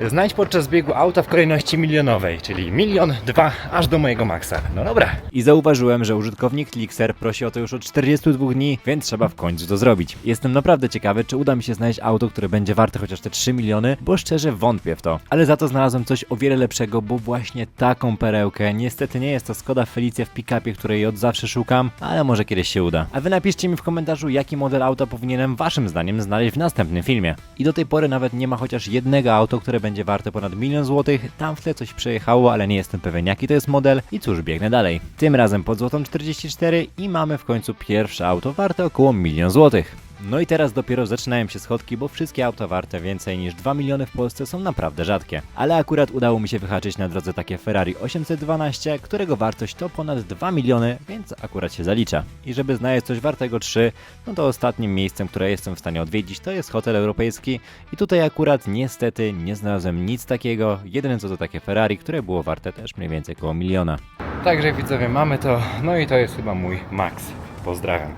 Znajdź podczas biegu auta w kolejności milionowej, czyli milion, dwa, aż do mojego maksa. No dobra. I zauważyłem, że użytkownik Clixer prosi o to już od 42 dni, więc trzeba w końcu to zrobić. Jestem naprawdę ciekawy, czy uda mi się znaleźć auto, które będzie warte chociaż te 3 miliony, bo szczerze wątpię w to. Ale za to znalazłem coś o wiele lepszego, bo właśnie taką perełkę. Niestety nie jest to Skoda Felicia w pick-upie, której od zawsze szukam, ale może kiedyś się uda. A wy napiszcie mi w komentarzu, jaki model auta powinienem waszym zdaniem znaleźć w następnym filmie. I do tej pory nawet nie ma chociaż jednego auto, które będzie warte ponad milion złotych. Tam w tle coś przejechało, ale nie jestem pewien jaki to jest model i cóż, biegnę dalej. Tym razem pod złotą 44 i mamy w końcu pierwsze auto warte około milion złotych. No i teraz dopiero zaczynają się schodki, bo wszystkie auta warte więcej niż 2 miliony w Polsce są naprawdę rzadkie. Ale akurat udało mi się wyhaczyć na drodze takie Ferrari 812, którego wartość to ponad 2 miliony, więc akurat się zalicza. I żeby znaleźć coś wartego 3, no to ostatnim miejscem, które jestem w stanie odwiedzić, to jest hotel europejski. I tutaj akurat niestety nie znalazłem nic takiego, jedyne co to takie Ferrari, które było warte też mniej więcej około miliona. Także widzowie, mamy to, no i to jest chyba mój max. Pozdrawiam.